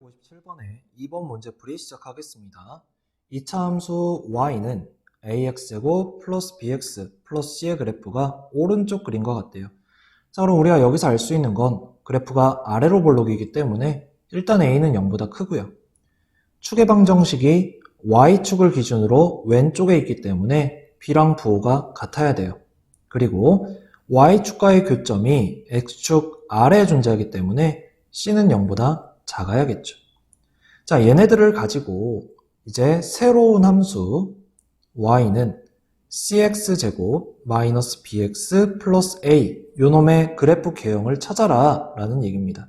57번에 2번 문제 풀이 시작하겠습니다. 이차 함수 y는 ax제곱 플러스 bx 플러스 c의 그래프가 오른쪽 그림과 같대요. 자, 그럼 우리가 여기서 알 수 있는 건 그래프가 아래로 볼록이기 때문에 일단 a는 0보다 크고요. 축의 방정식이 y축을 기준으로 왼쪽에 있기 때문에 b랑 부호가 같아야 돼요. 그리고 y축과의 교점이 x축 아래에 존재하기 때문에 c는 0보다 작아야겠죠. 자, 얘네들을 가지고 이제 새로운 함수 y는 cx제곱 마이너스 bx 플러스 a 요놈의 그래프 개형을 찾아라 라는 얘기입니다.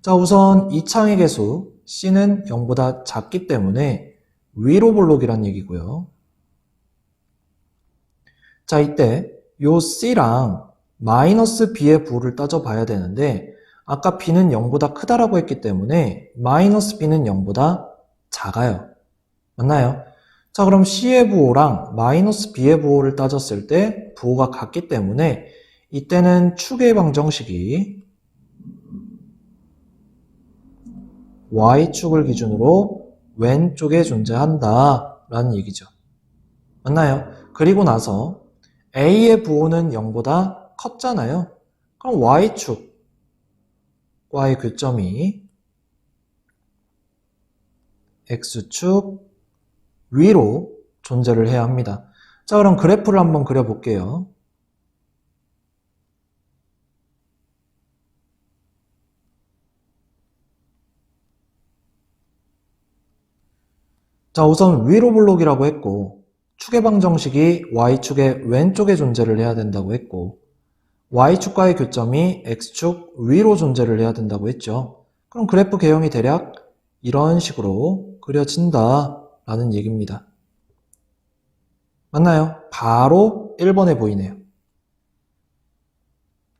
자, 우선 이 창의 개수 c는 0보다 작기 때문에 위로 볼록이란 얘기고요. 자, 이때 요 c랑 마이너스 b의 부호를 따져봐야 되는데 아까 b는 0보다 크다라고 했기 때문에 마이너스 b는 0보다 작아요. 맞나요? 자, 그럼 c의 부호랑 마이너스 b의 부호를 따졌을 때 부호가 같기 때문에 이때는 축의 방정식이 y축을 기준으로 왼쪽에 존재한다 라는 얘기죠. 맞나요? 그리고 나서 a의 부호는 0보다 컸잖아요. 그럼 y축 과의 교점이 x축 위로 존재를 해야 합니다. 자, 그럼 그래프를 한번 그려볼게요. 자, 우선 위로 볼록이라고 했고, 축의 방정식이 y축의 왼쪽에 존재를 해야 된다고 했고, y축과의 교점이 x축 위로 존재를 해야 된다고 했죠. 그럼 그래프 개형이 대략 이런 식으로 그려진다 라는 얘기입니다. 맞나요? 바로 1번에 보이네요.